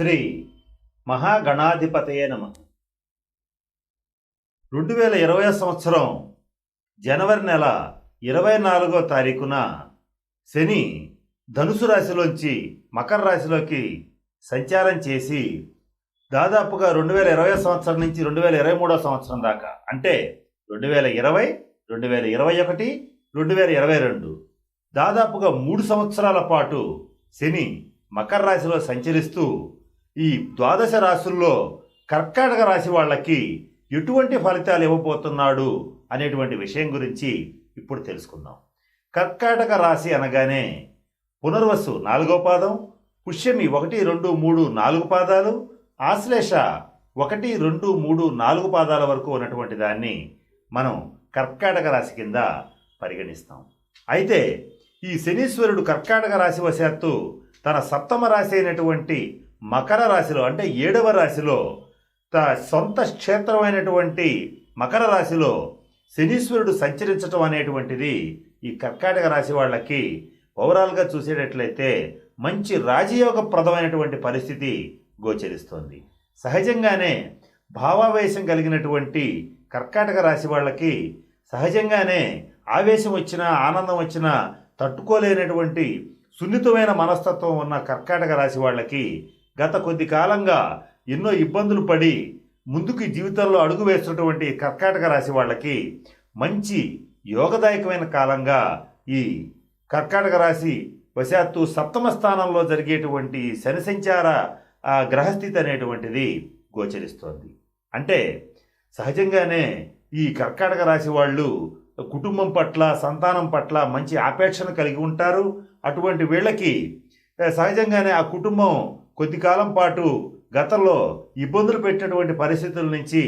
శ్రీ మహాగణాధిపతయే నమ. రెండు వేల ఇరవై సంవత్సరం జనవరి నెల ఇరవై నాలుగో తారీఖున శని ధనుసు రాశిలోంచి మకర రాశిలోకి సంచారం చేసి దాదాపుగా రెండు వేల ఇరవై సంవత్సరం నుంచి రెండు వేల ఇరవై మూడో సంవత్సరం దాకా అంటే రెండు వేల ఇరవై రెండు వేల ఇరవై ఒకటి రెండు వేల ఇరవై రెండు. దాదాపుగా మూడు సంవత్సరాల పాటు శని మకర రాశిలో సంచరిస్తూ ఈ ద్వాదశ రాశుల్లో కర్కాటక రాశి వాళ్ళకి ఎటువంటి ఫలితాలు ఇవ్వబోతున్నాడు అనేటువంటి విషయం గురించి ఇప్పుడు తెలుసుకుందాం. కర్కాటక రాశి అనగానే పునర్వసు నాలుగో పాదం పుష్యమి ఒకటి రెండు మూడు నాలుగు పాదాలు ఆశ్లేష ఒకటి రెండు మూడు నాలుగు పాదాల వరకు ఉన్నటువంటి దాన్ని మనం కర్కాటక రాశి కింద పరిగణిస్తాం. అయితే ఈ శనీశ్వరుడు కర్కాటక రాశి వశాత్తు తన సప్తమ రాశి అయినటువంటి మకర రాశిలో అంటే ఏడవ రాశిలో తన సొంత క్షేత్రమైనటువంటి మకర రాశిలో శనీశ్వరుడు సంచరించటం అనేటువంటిది ఈ కర్కాటక రాశి వాళ్ళకి ఓవరాల్గా చూసేటట్లయితే మంచి రాజయోగప్రదమైనటువంటి పరిస్థితి గోచరిస్తోంది. సహజంగానే భావావేశం కలిగినటువంటి కర్కాటక రాశి వాళ్ళకి సహజంగానే ఆవేశం వచ్చినా ఆనందం వచ్చినా తట్టుకోలేనటువంటి సున్నితమైన మనస్తత్వం ఉన్న కర్కాటక రాశి వాళ్ళకి గత కొద్ది కాలంగా ఎన్నో ఇబ్బందులు పడి ముందుకు జీవితంలో అడుగు వేస్తున్నటువంటి కర్కాటక రాశి వాళ్ళకి మంచి యోగదాయకమైన కాలంగా ఈ కర్కాటక రాశి వశాత్తు సప్తమ స్థానంలో జరిగేటువంటి శని సంచార గ్రహస్థితి అనేటువంటిది గోచరిస్తోంది. అంటే సహజంగానే ఈ కర్కాటక రాశి వాళ్ళు కుటుంబం పట్ల సంతానం పట్ల మంచి ఆపేక్షను కలిగి ఉంటారు. అటువంటి వీళ్ళకి సహజంగానే ఆ కుటుంబం కొద్ది కాలం పాటు గతంలో ఇబ్బందులు పెట్టినటువంటి పరిస్థితుల నుంచి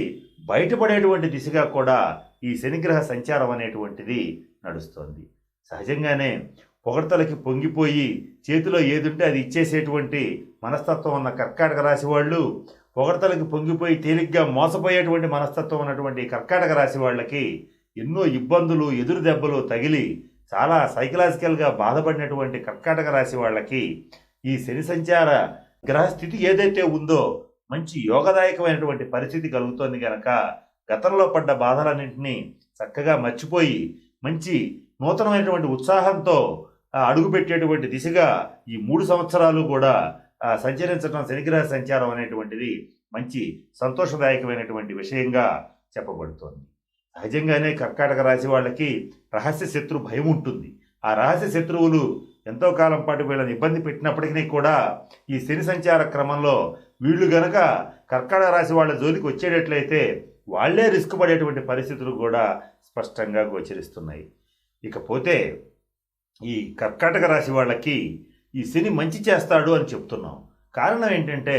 బయటపడేటువంటి దిశగా కూడా ఈ శనిగ్రహ సంచారం అనేటువంటిది నడుస్తోంది. సహజంగానే పొగడతలకి పొంగిపోయి చేతిలో ఏదుంటే అది ఇచ్చేసేటువంటి మనస్తత్వం ఉన్న కర్కాటక రాశి వాళ్ళు పొగడతలకి పొంగిపోయి తేలిగ్గా మోసపోయేటువంటి మనస్తత్వం ఉన్నటువంటి కర్కాటక రాశి వాళ్ళకి ఎన్నో ఇబ్బందులు ఎదురు దెబ్బలు తగిలి చాలా సైకలాజికల్గా బాధపడినటువంటి కర్కాటక రాశి వాళ్ళకి ఈ శని సంచార గ్రహస్థితి ఏదైతే ఉందో మంచి యోగదాయకమైనటువంటి పరిస్థితి కలుగుతోంది కనుక గతంలో పడ్డ బాధలన్నింటినీ చక్కగా మర్చిపోయి మంచి నూతనమైనటువంటి ఉత్సాహంతో అడుగుపెట్టేటువంటి దిశగా ఈ మూడు సంవత్సరాలు కూడా సంచరించడం శనిగ్రహ సంచారం అనేటువంటిది మంచి సంతోషదాయకమైనటువంటి విషయంగా చెప్పబడుతోంది. సహజంగానే కర్కాటక రాశి వాళ్ళకి రహస్య శత్రు భయం ఉంటుంది. ఆ రహస్య శత్రువులు ఎంతో కాలం పాటు వీళ్ళని ఇబ్బంది పెట్టినప్పటికీ కూడా ఈ శని సంచార క్రమంలో వీళ్ళు గనక కర్కాటక రాశి వాళ్ళ జోలికి వచ్చేటట్లయితే వాళ్ళే రిస్క్ పడేటువంటి పరిస్థితులు కూడా స్పష్టంగా గోచరిస్తున్నాయి. ఇకపోతే ఈ కర్కాటక రాశి వాళ్ళకి ఈ శని మంచి చేస్తాడు అని చెప్తున్నాం. కారణం ఏంటంటే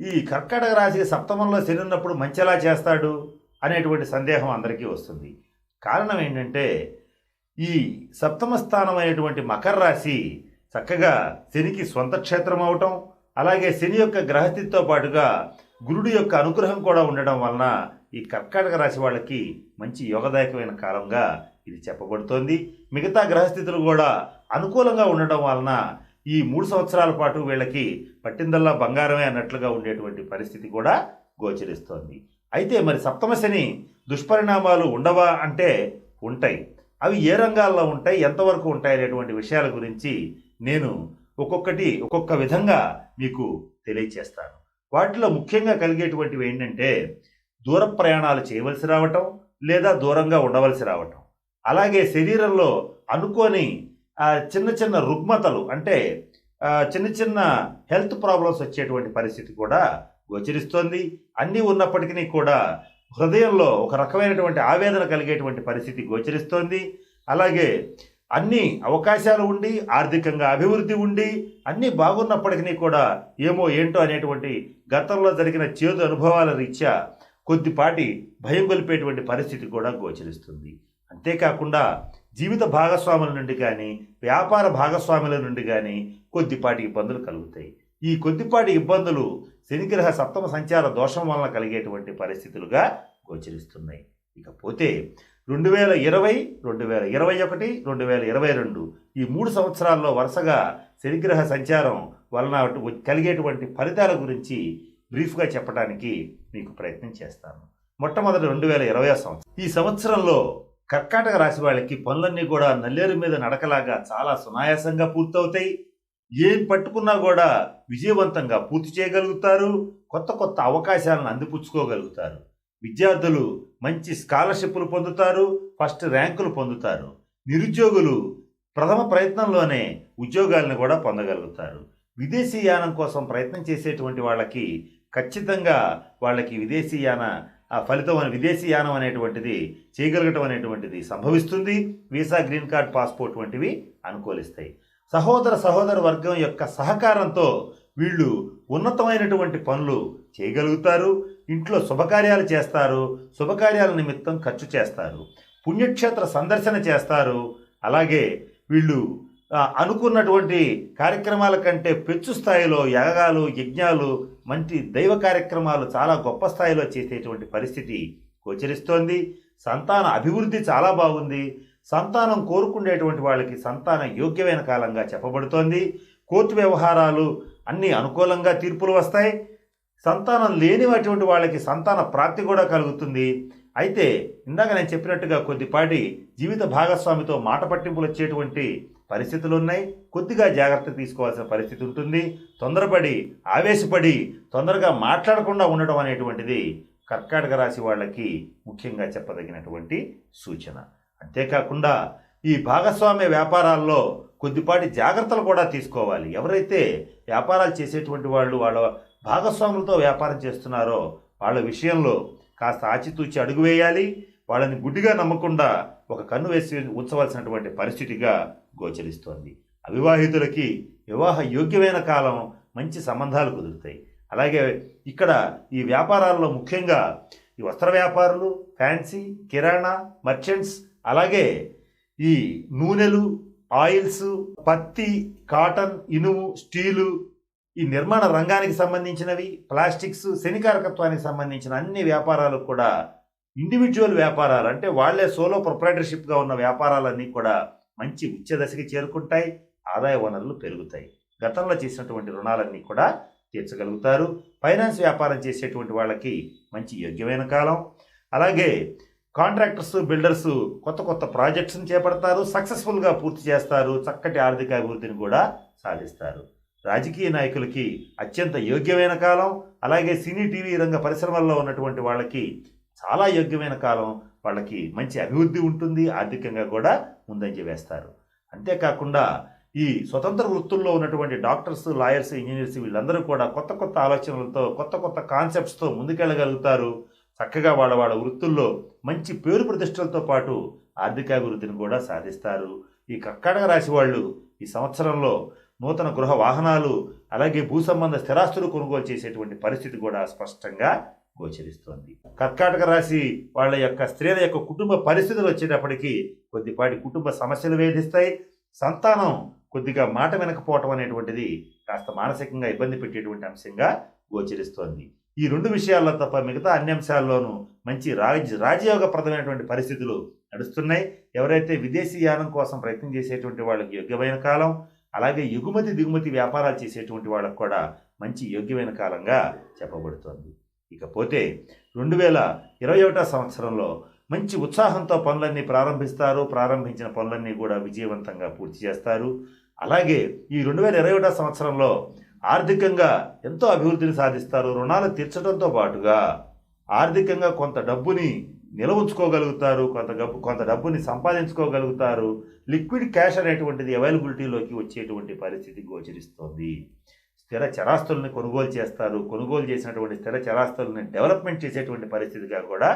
ఈ కర్కాటక రాశి సప్తమంలో శని ఉన్నప్పుడు మంచి ఎలా చేస్తాడు అనేటువంటి సందేహం అందరికీ వస్తుంది. కారణం ఏంటంటే ఈ సప్తమ స్థానం అయినటువంటి మకర రాశి చక్కగా శనికి స్వంత క్షేత్రం అవటం అలాగే శని యొక్క గ్రహస్థితితో పాటుగా గురుడు యొక్క అనుగ్రహం కూడా ఉండడం వలన ఈ కర్కాటక రాశి వాళ్ళకి మంచి యోగదాయకమైన కాలంగా ఇది చెప్పబడుతోంది. మిగతా గ్రహస్థితులు కూడా అనుకూలంగా ఉండడం వలన ఈ మూడు సంవత్సరాల పాటు వీళ్ళకి పట్టిందల్లా బంగారమే అన్నట్లుగా ఉండేటువంటి పరిస్థితి కూడా గోచరిస్తోంది. అయితే మరి సప్తమ శని దుష్పరిణామాలు ఉండవా అంటే ఉంటాయి. అవి ఏ రంగాల్లో ఉంటాయి ఎంతవరకు ఉంటాయి అనేటువంటి విషయాల గురించి నేను ఒక్కొక్కటి ఒక్కొక్క విధంగా మీకు తెలియచేస్తాను. వాటిలో ముఖ్యంగా కలిగేటువంటివి ఏంటంటే దూర ప్రయాణాలు చేయవలసి రావటం లేదా దూరంగా ఉండవలసి రావటం. అలాగే శరీరంలో అనుకోని చిన్న చిన్న రుగ్మతలు అంటే చిన్న చిన్న హెల్త్ ప్రాబ్లమ్స్ వచ్చేటువంటి పరిస్థితి కూడా గోచరిస్తోంది. అన్నీ ఉన్నప్పటికీ కూడా హృదయంలో ఒక రకమైనటువంటి ఆవేదన కలిగేటువంటి పరిస్థితి గోచరిస్తోంది. అలాగే అన్ని అవకాశాలు ఉండి ఆర్థికంగా అభివృద్ధి ఉండి అన్నీ బాగున్నప్పటికీ కూడా ఏమో ఏంటో అనేటువంటి గతంలో జరిగిన చేదు అనుభవాల రీత్యా కొద్దిపాటి భయం గొలిపేటువంటి పరిస్థితి కూడా గోచరిస్తుంది. అంతేకాకుండా జీవిత భాగస్వాముల నుండి కానీ వ్యాపార భాగస్వాముల నుండి కానీ కొద్దిపాటి ఇబ్బందులు కలుగుతాయి. ఈ కొద్దిపాటి ఇబ్బందులు శనిగ్రహ సప్తమ సంచార దోషం వలన కలిగేటువంటి పరిస్థితులుగా గోచరిస్తున్నాయి. ఇకపోతే రెండు వేల ఇరవై రెండు వేల ఇరవై ఒకటి రెండు వేల ఇరవై రెండు ఈ మూడు సంవత్సరాల్లో వరుసగా శనిగ్రహ సంచారం వలన అటు- కలిగేటువంటి ఫలితాల గురించి బ్రీఫ్గా చెప్పడానికి మీకు ప్రయత్నం చేస్తాను. మొట్టమొదటి రెండు వేల ఇరవై సంవత్సరం. ఈ సంవత్సరంలో కర్కాటక రాశి వాళ్ళకి పనులన్నీ కూడా నల్లేరు మీద నడకలాగా చాలా సునాయాసంగా పూర్తవుతాయి. ఏం పట్టుకున్నా కూడా విజయవంతంగా పూర్తి చేయగలుగుతారు కొత్త కొత్త అవకాశాలను అందిపుచ్చుకోగలుగుతారు. విద్యార్థులు మంచి స్కాలర్షిప్లు పొందుతారు ఫస్ట్ ర్యాంకులు పొందుతారు. నిరుద్యోగులు ప్రథమ ప్రయత్నంలోనే ఉద్యోగాలను కూడా పొందగలుగుతారు. విదేశీ యానం కోసం ప్రయత్నం చేసేటువంటి వాళ్ళకి ఖచ్చితంగా వాళ్ళకి విదేశీ యాన ఆ ఫలితం అనే విదేశీ యానం అనేటువంటిది చేయగలగటం అనేటువంటిది సంభవిస్తుంది. వీసా గ్రీన్ కార్డ్ పాస్పోర్ట్ వంటివి అనుకూలిస్తాయి. సహోదర సహోదర వర్గం యొక్క సహకారంతో వీళ్ళు ఉన్నతమైనటువంటి పనులు చేయగలుగుతారు ఇంట్లో శుభకార్యాలు చేస్తారు శుభకార్యాల నిమిత్తం ఖర్చు చేస్తారు పుణ్యక్షేత్ర సందర్శన చేస్తారు. అలాగే వీళ్ళు అనుకున్నటువంటి కార్యక్రమాల కంటే పెచ్చు స్థాయిలో యాగాలు యజ్ఞాలు మంచి దైవ కార్యక్రమాలు చాలా గొప్ప స్థాయిలో చేసేటువంటి పరిస్థితి గోచరిస్తోంది. సంతాన అభివృద్ధి చాలా బాగుంది. సంతానం కోరుకునేటువంటి వాళ్ళకి సంతాన యోగ్యమైన కాలంగా చెప్పబడుతోంది. కోర్టు వ్యవహారాలు అన్నీ అనుకూలంగా తీర్పులు వస్తాయి. సంతానం లేని అటువంటి వాళ్ళకి సంతాన ప్రాప్తి కూడా కలుగుతుంది. అయితే ఇందాక నేను చెప్పినట్టుగా కొద్దిపాటి జీవిత భాగస్వామితో మాట పట్టింపులు వచ్చేటువంటి పరిస్థితులు ఉన్నాయి. కొద్దిగా జాగ్రత్త తీసుకోవాల్సిన పరిస్థితి ఉంటుంది. తొందరపడి ఆవేశపడి తొందరగా మాట్లాడకుండా ఉండడం అనేటువంటిది కర్కాటక రాశి వాళ్ళకి ముఖ్యంగా చెప్పదగినటువంటి సూచన. అంతేకాకుండా ఈ భాగస్వామ్య వ్యాపారాల్లో కొద్దిపాటి జాగ్రత్తలు కూడా తీసుకోవాలి. ఎవరైతే వ్యాపారాలు చేసేటువంటి వాళ్ళు వాళ్ళ భాగస్వాములతో వ్యాపారం చేస్తున్నారో వాళ్ళ విషయంలో కాస్త ఆచితూచి అడుగు వేయాలి. వాళ్ళని గుడ్డిగా నమ్మకుండా ఒక కన్ను వేసి ఉంచవలసినటువంటి పరిస్థితిగా గోచరిస్తోంది. అవివాహితులకి వివాహ యోగ్యమైన కాలం మంచి సంబంధాలు కుదురుతాయి. అలాగే ఇక్కడ ఈ వ్యాపారాల్లో ముఖ్యంగా ఈ వస్త్ర వ్యాపారులు ఫ్యాన్సీ కిరాణా మర్చెంట్స్ అలాగే ఈ నూనెలు ఆయిల్స్ పత్తి కాటన్ ఇనుము స్టీలు ఈ నిర్మాణ రంగానికి సంబంధించినవి ప్లాస్టిక్స్ శనికారకత్వానికి సంబంధించిన అన్ని వ్యాపారాలు కూడా ఇండివిజువల్ వ్యాపారాలు. అంటే వాళ్ళే సోలో ప్రొప్రైటర్షిప్గా ఉన్న వ్యాపారాలన్నీ కూడా మంచి ఉచ్చ దశకి చేరుకుంటాయి ఆదాయ వనరులు పెరుగుతాయి. గతంలో చేసినటువంటి రుణాలన్నీ కూడా తీర్చగలుగుతారు. ఫైనాన్స్ వ్యాపారం చేసేటువంటి వాళ్ళకి మంచి యోగ్యమైన కాలం. అలాగే కాంట్రాక్టర్స్ బిల్డర్స్ కొత్త కొత్త ప్రాజెక్ట్స్ని చేపడతారు సక్సెస్ఫుల్గా పూర్తి చేస్తారు చక్కటి ఆర్థిక అభివృద్ధిని కూడా సాధిస్తారు. రాజకీయ నాయకులకి అత్యంత యోగ్యమైన కాలం అలాగే సినీ టీవీ రంగ పరిశ్రమల్లో ఉన్నటువంటి వాళ్ళకి చాలా యోగ్యమైన కాలం వాళ్ళకి మంచి అభివృద్ధి ఉంటుంది ఆర్థికంగా కూడా ముందంజ వేస్తారు. అంతేకాకుండా ఈ స్వతంత్ర వృత్తుల్లో ఉన్నటువంటి డాక్టర్స్ లాయర్స్ ఇంజనీర్స్ వీళ్ళందరూ కూడా కొత్త కొత్త ఆలోచనలతో కొత్త కొత్త కాన్సెప్ట్స్తో ముందుకెళ్ళగలుగుతారు. చక్కగా వాళ్ళ వాళ్ళ వృత్తుల్లో మంచి పేరు ప్రతిష్టలతో పాటు ఆర్థికాభివృద్ధిని కూడా సాధిస్తారు. ఈ కర్కాటక రాశి వాళ్ళు ఈ సంవత్సరంలో నూతన గృహ వాహనాలు అలాగే భూ సంబంధ స్థిరాస్తులు కొనుగోలు చేసేటువంటి పరిస్థితి కూడా స్పష్టంగా గోచరిస్తోంది. కర్కాటక రాశి వాళ్ళ యొక్క స్త్రీల యొక్క కుటుంబ పరిస్థితులు వచ్చేటప్పటికీ కొద్దిపాటి కుటుంబ సమస్యలు వేధిస్తాయి. సంతానం కొద్దిగా మాట వినకపోవటం అనేటువంటిది కాస్త మానసికంగా ఇబ్బంది పెట్టేటువంటి అంశంగా గోచరిస్తోంది. ఈ రెండు విషయాల్లో తప్ప మిగతా అన్ని అంశాల్లోనూ మంచి రాజ రాజయోగప్రదమైనటువంటి పరిస్థితులు నడుస్తున్నాయి. ఎవరైతే విదేశీ యానం కోసం ప్రయత్నం చేసేటువంటి వాళ్ళకి యోగ్యమైన కాలం అలాగే ఎగుమతి దిగుమతి వ్యాపారాలు చేసేటువంటి వాళ్ళకు కూడా మంచి యోగ్యమైన కాలంగా చెప్పబడుతోంది. ఇకపోతే రెండు వేల ఇరవై ఒకటో సంవత్సరంలో మంచి ఉత్సాహంతో పనులన్నీ ప్రారంభిస్తారు. ప్రారంభించిన పనులన్నీ కూడా విజయవంతంగా పూర్తి చేస్తారు. అలాగే ఈ రెండు వేల ఇరవై ఒకటో సంవత్సరంలో ఆర్థికంగా ఎంతో అభివృద్ధిని సాధిస్తారు రుణాలు తీర్చడంతో పాటుగా ఆర్థికంగా కొంత డబ్బుని నిల్వ ఉంచుకోగలుగుతారు కొంత డబ్బు కొంత డబ్బుని సంపాదించుకోగలుగుతారు లిక్విడ్ క్యాష్ అనేటువంటిది అవైలబిలిటీలోకి వచ్చేటువంటి పరిస్థితి గోచరిస్తోంది. స్థిర చరాస్తుల్ని కొనుగోలు చేస్తారు కొనుగోలు చేసినటువంటి స్థిర చరాస్తుల్ని డెవలప్మెంట్ చేసేటువంటి పరిస్థితిగా కూడా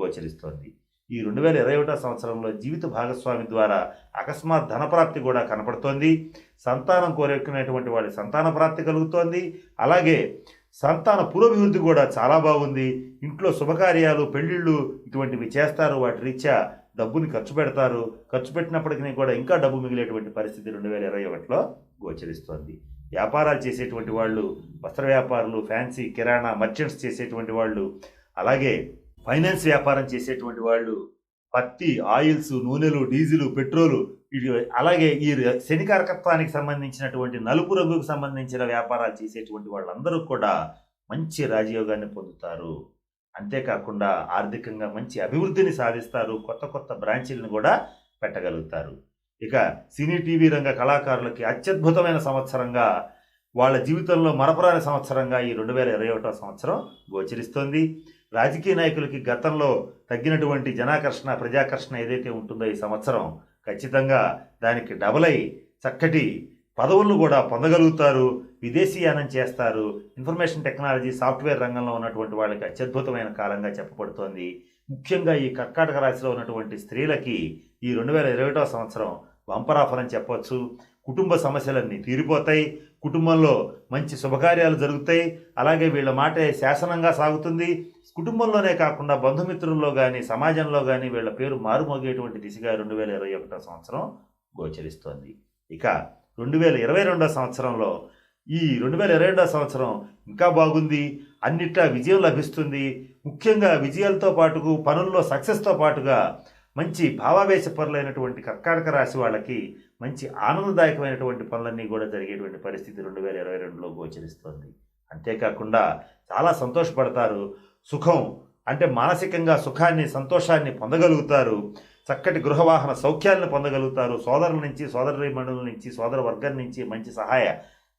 గోచరిస్తోంది. ఈ రెండు వేల ఇరవై ఒకటో సంవత్సరంలో జీవిత భాగస్వామి ద్వారా అకస్మాత్ ధనప్రాప్తి కూడా కనపడుతోంది. సంతానం కోరుకునేటువంటి వాడి సంతాన ప్రాప్తి కలుగుతోంది. అలాగే సంతాన పురోభివృద్ధి కూడా చాలా బాగుంది. ఇంట్లో శుభకార్యాలు పెళ్ళిళ్ళు ఇటువంటివి చేస్తారు. వాటి రీత్యా డబ్బుని ఖర్చు పెడతారు. ఖర్చు పెట్టినప్పటికీ కూడా ఇంకా డబ్బు మిగిలేటువంటి పరిస్థితి రెండు వేల ఇరవై ఒకటిలో గోచరిస్తోంది. వ్యాపారాలు చేసేటువంటి వాళ్ళు వస్త్ర వ్యాపారులు ఫ్యాన్సీ కిరాణా మర్చెంట్స్ చేసేటువంటి వాళ్ళు అలాగే ఫైనాన్స్ వ్యాపారం చేసేటువంటి వాళ్ళు పత్తి ఆయిల్స్ నూనెలు డీజిల్ పెట్రోలు ఇటు అలాగే ఈ శనికారకత్వానికి సంబంధించినటువంటి నలుపు రంగుకు సంబంధించిన వ్యాపారాలు చేసేటువంటి వాళ్ళందరూ కూడా మంచి రాజయోగాన్ని పొందుతారు. అంతేకాకుండా ఆర్థికంగా మంచి అభివృద్ధిని సాధిస్తారు. కొత్త కొత్త బ్రాంచీలను కూడా పెట్టగలుగుతారు. ఇక సినీ టీవీ రంగ కళాకారులకి అత్యద్భుతమైన సంవత్సరంగా వాళ్ళ జీవితంలో మరపురాని సంవత్సరంగా ఈ రెండు వేల ఇరవై ఒకటో సంవత్సరం గోచరిస్తోంది. రాజకీయ నాయకులకి గతంలో తగ్గినటువంటి జనాకర్షణ ప్రజాకర్షణ ఏదైతే ఉంటుందో ఈ సంవత్సరం ఖచ్చితంగా దానికి డబల్ అయి చక్కటి పదవులను కూడా పొందగలుగుతారు. విదేశీయానం చేస్తారు. ఇన్ఫర్మేషన్ టెక్నాలజీ సాఫ్ట్వేర్ రంగంలో ఉన్నటువంటి వాళ్ళకి అత్యద్భుతమైన కాలంగా చెప్పబడుతోంది. ముఖ్యంగా ఈ కర్కాటక రాశిలో ఉన్నటువంటి స్త్రీలకి ఈ రెండు వేల ఇరవై ఒకటో సంవత్సరం వంపరాఫలం చెప్పవచ్చు కుటుంబ సమస్యలన్నీ తీరిపోతాయి. కుటుంబంలో మంచి శుభకార్యాలు జరుగుతాయి. అలాగే వీళ్ళ మాటే శాసనంగా సాగుతుంది. కుటుంబంలోనే కాకుండా బంధుమిత్రుల్లో కానీ సమాజంలో కానీ వీళ్ళ పేరు మారుమోగేటువంటి దిశగా రెండు వేల ఇరవై ఒకటో సంవత్సరం గోచరిస్తోంది. ఇక రెండు వేల ఇరవై రెండో సంవత్సరంలో ఈ రెండు వేల ఇరవై రెండో సంవత్సరం ఇంకా బాగుంది. అన్నిట్లా విజయం లభిస్తుంది. ముఖ్యంగా విజయాలతో పాటుకు పనుల్లో సక్సెస్తో పాటుగా మంచి భావావేశపరులైనటువంటి కర్కాటక రాశి వాళ్ళకి మంచి ఆనందదాయకమైనటువంటి పనులన్నీ కూడా జరిగేటువంటి పరిస్థితి రెండు వేల ఇరవై రెండులో గోచరిస్తోంది. అంతేకాకుండా చాలా సంతోషపడతారు. సుఖం అంటే మానసికంగా సుఖాన్ని సంతోషాన్ని పొందగలుగుతారు. చక్కటి గృహవాహన సౌఖ్యాలను పొందగలుగుతారు. సోదరుల నుంచి సోదరి మండలి నుంచి సోదర వర్గం నుంచి మంచి సహాయ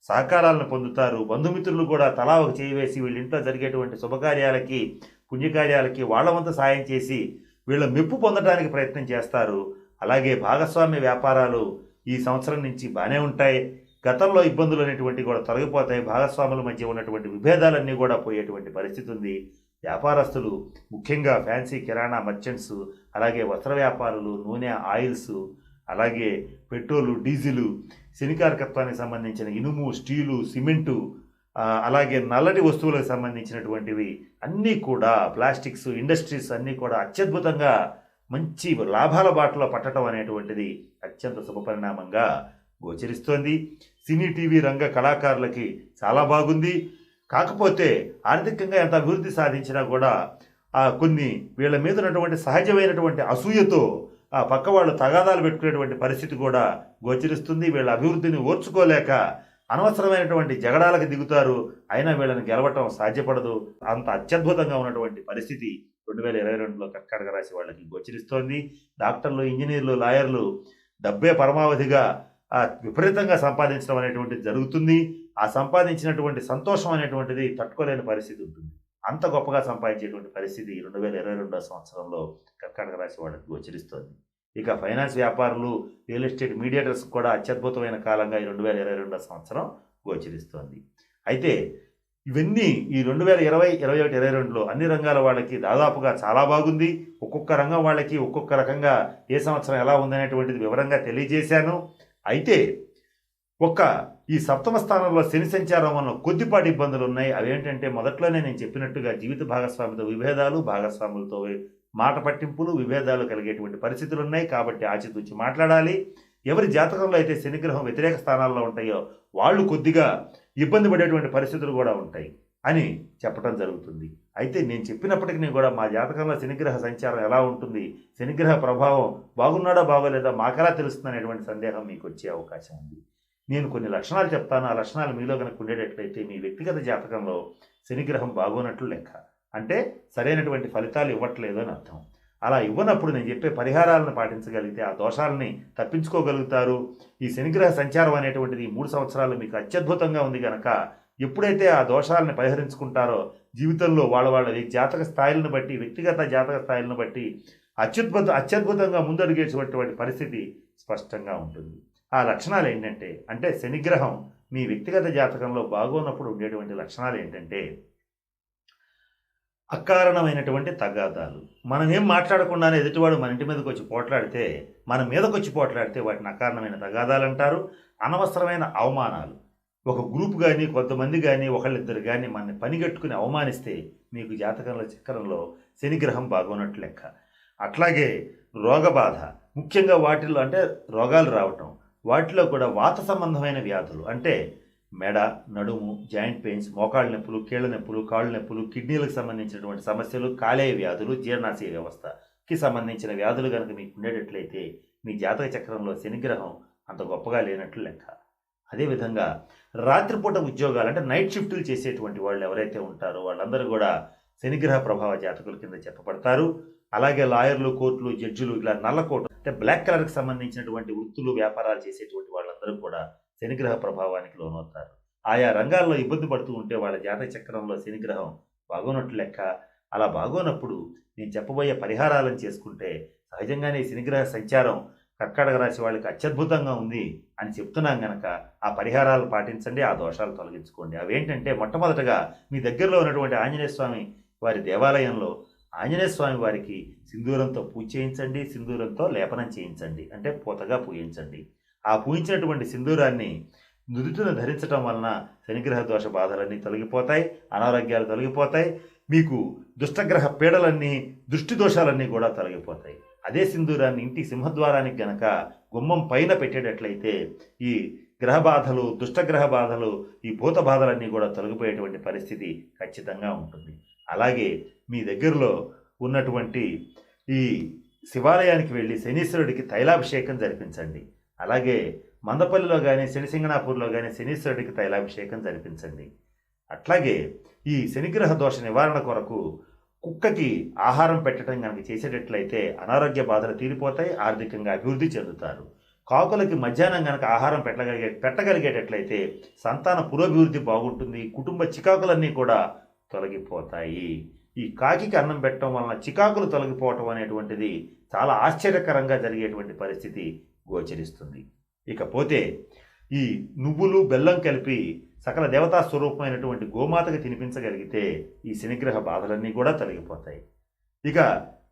సహకారాలను పొందుతారు. బంధుమిత్రులు కూడా తలా ఒక చేయి వేసి వీళ్ళ ఇంట్లో జరిగేటువంటి శుభకార్యాలకి పుణ్యకార్యాలకి వాళ్ళ వంతు సాయం చేసి వీళ్ళ మెప్పు పొందడానికి ప్రయత్నం చేస్తారు. అలాగే భాగస్వామ్య వ్యాపారాలు ఈ సంవత్సరం నుంచి బాగానే ఉంటాయి. గతంలో ఇబ్బందులు అనేటువంటి కూడా తొలగిపోతాయి. భాగస్వాముల మధ్య ఉన్నటువంటి విభేదాలన్నీ కూడా పోయేటువంటి పరిస్థితి ఉంది. వ్యాపారస్తులు ముఖ్యంగా ఫ్యాన్సీ కిరాణా మర్చెంట్స్ అలాగే వస్త్ర వ్యాపారులు నూనె ఆయిల్స్ అలాగే పెట్రోలు డీజిలు శనికారకత్వానికి సంబంధించిన ఇనుము స్టీలు సిమెంటు అలాగే నల్లటి వస్తువులకు సంబంధించినటువంటివి అన్నీ కూడా ప్లాస్టిక్స్ ఇండస్ట్రీస్ అన్నీ కూడా అత్యద్భుతంగా మంచి లాభాల బాటలో పట్టడం అనేటువంటిది అత్యంత శుభపరిణామంగా గోచరిస్తోంది. సినీ టీవీ రంగ కళాకారులకి చాలా బాగుంది. కాకపోతే ఆర్థికంగా ఎంత అభివృద్ధి సాధించినా కూడా కొన్ని వీళ్ళ మీద ఉన్నటువంటి సహజమైనటువంటి అసూయతో ఆ పక్క వాళ్ళు తగాదాలు పెట్టుకునేటువంటి పరిస్థితి కూడా గోచరిస్తుంది. వీళ్ళ అభివృద్ధిని ఓర్చుకోలేక అనవసరమైనటువంటి జగడాలకు దిగుతారు. అయినా వీళ్ళని గెలవటం సాధ్యపడదు. అంత అత్యద్భుతంగా ఉన్నటువంటి పరిస్థితి రెండు వేల ఇరవై రెండులో కర్కాటక రాశి వాళ్ళకి గోచరిస్తోంది. డాక్టర్లు ఇంజనీర్లు లాయర్లు డబ్బే పరమావధిగా విపరీతంగా సంపాదించడం అనేటువంటిది జరుగుతుంది. ఆ సంపాదించినటువంటి సంతోషం అనేటువంటిది తట్టుకోలేని పరిస్థితి ఉంటుంది. అంత గొప్పగా సంపాదించేటువంటి పరిస్థితి రెండు వేల ఇరవై రెండో సంవత్సరంలో కర్కాటక రాశి వాళ్ళకి గోచరిస్తోంది. ఇక ఫైనాన్స్ వ్యాపారులు రియల్ ఎస్టేట్ మీడియేటర్స్ కూడా అత్యద్భుతమైన కాలంగా ఈ రెండు వేల ఇరవై రెండో సంవత్సరం గోచరిస్తోంది. అయితే ఇవన్నీ ఈ రెండు వేల ఇరవై ఇరవై ఒకటి ఇరవై రెండులో అన్ని రంగాల వాళ్ళకి దాదాపుగా చాలా బాగుంది. ఒక్కొక్క రంగం వాళ్ళకి ఒక్కొక్క రకంగా ఏ సంవత్సరం ఎలా ఉందనేటువంటిది వివరంగా తెలియజేశాను. అయితే ఒక్క ఈ సప్తమ స్థానంలో శని సంచారం వల్ల కొద్దిపాటి ఇబ్బందులు ఉన్నాయి. అవేంటంటే మొదట్లోనే నేను చెప్పినట్టుగా జీవిత భాగస్వామితో విభేదాలు భాగస్వాములతో మాట పట్టింపులు విభేదాలు కలిగేటువంటి పరిస్థితులు ఉన్నాయి కాబట్టి ఆచితూచి మాట్లాడాలి. ఎవరి జాతకంలో అయితే శనిగ్రహం వ్యతిరేక స్థానాల్లో ఉంటాయో వాళ్ళు కొద్దిగా ఇబ్బంది పడేటువంటి పరిస్థితులు కూడా ఉంటాయి అని చెప్పడం జరుగుతుంది. అయితే నేను చెప్పినప్పటికీ కూడా మా జాతకంలో శనిగ్రహ సంచారం ఎలా ఉంటుంది శనిగ్రహ ప్రభావం బాగున్నాడా బాగోలేదా మాకెలా తెలుస్తుంది అనేటువంటి సందేహం మీకు వచ్చే అవకాశం ఉంది. నేను కొన్ని లక్షణాలు చెప్తాను. ఆ లక్షణాలు మీలో కనుక ఉండేటట్లయితే మీ వ్యక్తిగత జాతకంలో శనిగ్రహం బాగోనట్లు లెక్క. అంటే సరైనటువంటి ఫలితాలు ఇవ్వట్లేదు అని అర్థం. అలా ఇవ్వనప్పుడు నేను చెప్పే పరిహారాలను పాటించగలిగితే ఆ దోషాలని తప్పించుకోగలుగుతారు. ఈ శనిగ్రహ సంచారం అనేటువంటిది ఈ మూడు సంవత్సరాలు మీకు అత్యద్భుతంగా ఉంది కనుక ఎప్పుడైతే ఆ దోషాలను పరిహరించుకుంటారో జీవితంలో వాళ్ళ వాళ్ళ జాతక స్థాయిలను బట్టి వ్యక్తిగత జాతక స్థాయిలను బట్టి అత్యుద్భుత అత్యద్భుతంగా ముందడుగేసేటువంటి పరిస్థితి స్పష్టంగా ఉంటుంది. ఆ లక్షణాలు ఏంటంటే అంటే శనిగ్రహం మీ వ్యక్తిగత జాతకంలో బాగోన్నప్పుడు ఉండేటువంటి లక్షణాలు ఏంటంటే అకారణమైనటువంటి తగాదాలు. మనం ఏం మాట్లాడకుండానే ఎదుటివాడు మన ఇంటి మీదకి వచ్చి పోట్లాడితే మన మీదకి వచ్చి పోట్లాడితే వాటిని అకారణమైన తగాదాలు అంటారు అనవసరమైన అవమానాలు. ఒక గ్రూప్ కానీ కొంతమంది కానీ ఒకళ్ళిద్దరు కానీ మనని పనిగట్టుకుని అవమానిస్తే మీకు జాతకంలో చక్రంలో శనిగ్రహం బాగున్నట్టు లెక్క. అట్లాగే రోగబాధ. ముఖ్యంగా వాటిల్లో అంటే రోగాలు రావటం. వాటిలో కూడా వాత సంబంధమైన వ్యాధులు. అంటే మెడ నడుము జాయింట్ పెయిన్స్ మోకాళ్ళ నొప్పులు కీళ్ళ నొప్పులు కాళ్ళ నొప్పులు కిడ్నీలకు సంబంధించినటువంటి సమస్యలు కాలేయ వ్యాధులు జీర్ణాశయ వ్యవస్థకి సంబంధించిన వ్యాధులు కనుక మీకు ఉండేటట్లయితే మీ జాతక చక్రంలో శనిగ్రహం అంత గొప్పగా లేనట్లు లెక్క. అదేవిధంగా రాత్రిపూట ఉద్యోగాలు అంటే నైట్ షిఫ్టులు చేసేటువంటి వాళ్ళు ఎవరైతే ఉంటారో వాళ్ళందరూ కూడా శనిగ్రహ ప్రభావ జాతకుల కింద చెప్పబడతారు. అలాగే లాయర్లు కోర్టులు జడ్జిలు ఇలా నల్ల కోటు అంటే బ్లాక్ కలర్కి సంబంధించినటువంటి వృత్తులు వ్యాపారాలు చేసేటువంటి వాళ్ళందరూ కూడా శనిగ్రహ ప్రభావానికి లోనవుతారు. ఆయా రంగాల్లో ఇబ్బంది పడుతూ ఉంటే వాళ్ళ జాతక చక్రంలో శనిగ్రహం బాగోనట్లు లెక్క అలా బాగోనప్పుడు నేను చెప్పబోయే పరిహారాలను చేసుకుంటే సహజంగానే శనిగ్రహ సంచారం కర్కాటక రాశి వాళ్ళకి అత్యద్భుతంగా ఉంది అని చెప్తున్నాం గనక ఆ పరిహారాలు పాటించండి ఆ దోషాలు తొలగించుకోండి. అవేంటంటే మొట్టమొదటగా మీ దగ్గరలో ఉన్నటువంటి ఆంజనేయ స్వామి వారి దేవాలయంలో ఆంజనేయ స్వామి వారికి సింధూరంతో పూజ చేయించండి సింధూరంతో లేపనం చేయించండి. అంటే పూతగా పూజించండి ఆ పూయించినటువంటి సింధూరాన్ని నుదుటిన ధరించటం వలన శనిగ్రహ దోష బాధలన్నీ తొలగిపోతాయి అనారోగ్యాలు తొలగిపోతాయి మీకు దుష్టగ్రహ పీడలన్నీ దృష్టి దోషాలన్నీ కూడా తొలగిపోతాయి. అదే సింధూరాన్ని ఇంటి సింహద్వారానికి గనక గుమ్మం పైన పెట్టేటట్లయితే ఈ గ్రహ బాధలు దుష్టగ్రహ బాధలు ఈ భూత బాధలన్నీ కూడా తొలగిపోయేటువంటి పరిస్థితి ఖచ్చితంగా ఉంటుంది. అలాగే మీ దగ్గరలో ఉన్నటువంటి ఈ శివాలయానికి వెళ్ళి శనీశ్వరుడికి తైలాభిషేకం జరిపించండి. అలాగే మందపల్లిలో కానీ శనిసింగనాపూర్లో కానీ శనీశ్వరుడికి తైలాభిషేకం జరిపించండి. అట్లాగే ఈ శనిగ్రహ దోష నివారణ కొరకు కుక్కకి ఆహారం పెట్టడం కనుక చేసేటట్లయితే అనారోగ్య బాధలు తీరిపోతాయి ఆర్థికంగా అభివృద్ధి చెందుతారు. కాకులకి మధ్యాహ్నం కనుక ఆహారం పెట్టగలిగే పెట్టగలిగేటట్లయితే సంతాన పురోభివృద్ధి బాగుంటుంది కుటుంబ చికాకులన్నీ కూడా తొలగిపోతాయి. ఈ కాకికి అన్నం పెట్టడం వలన చికాకులు తొలగిపోవటం అనేటువంటిది చాలా ఆశ్చర్యకరంగా జరిగేటువంటి పరిస్థితి గోచరిస్తుంది. ఇకపోతే ఈ నువ్వులు బెల్లం కలిపి సకల దేవతా స్వరూపమైనటువంటి గోమాతకి తినిపించగలిగితే ఈ శనిగ్రహ బాధలన్నీ కూడా తొలగిపోతాయి. ఇక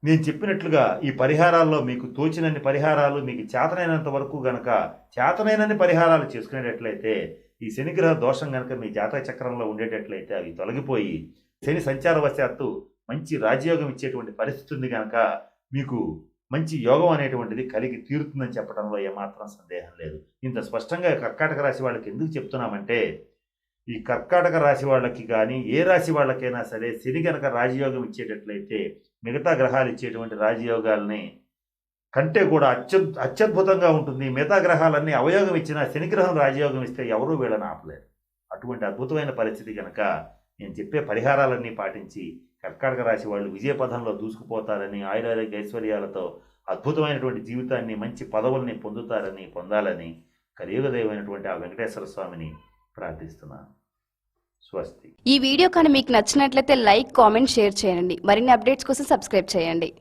నేను చెప్పినట్లుగా ఈ పరిహారాల్లో మీకు తోచినన్ని పరిహారాలు మీకు చేతనైనంత వరకు గనక చేతనైనన్ని పరిహారాలు చేసుకునేటట్లయితే ఈ శనిగ్రహ దోషం గనక మీ జాతక చక్రంలో ఉండేటట్లయితే అవి తొలగిపోయి శని సంచారవశాత్తు మంచి రాజయోగం ఇచ్చేటువంటి పరిస్థితి ఉంది కనుక మీకు మంచి యోగం అనేటువంటిది కలిగి తీరుతుందని చెప్పడంలో ఏమాత్రం సందేహం లేదు. ఇంత స్పష్టంగా కర్కాటక రాశి వాళ్ళకి ఎందుకు చెప్తున్నామంటే ఈ కర్కాటక రాశి వాళ్ళకి కానీ ఏ రాశి వాళ్ళకైనా సరే శని గనక రాజయోగం ఇచ్చేటట్లయితే మిగతా గ్రహాలు ఇచ్చేటువంటి రాజయోగాల్ని కంటే కూడా అత్య అత్యద్భుతంగా ఉంటుంది. మిగతా గ్రహాలన్నీ అవయోగం ఇచ్చినా శనిగ్రహం రాజయోగం ఇస్తే ఎవరూ వీళ్ళని ఆపలేరు. అటువంటి అద్భుతమైన పరిస్థితి కనుక నేను చెప్పే పరిహారాలన్నీ పాటించి కర్కాటక రాశి వాళ్ళు విజయపథంలో దూసుకుపోతారని ఆయురారోగ్య ఐశ్వర్యాలతో అద్భుతమైనటువంటి జీవితాన్ని మంచి పదవుల్ని పొందుతారని పొందాలని కలియుగదైవైనటువంటి ఆ వెంకటేశ్వర స్వామిని ప్రార్థిస్తున్నాను. స్వస్తి. ఈ వీడియో కానీ మీకు నచ్చినట్లయితే లైక్ కామెంట్ షేర్ చేయండి. మరిన్ని అప్డేట్స్ కోసం సబ్స్క్రైబ్ చేయండి.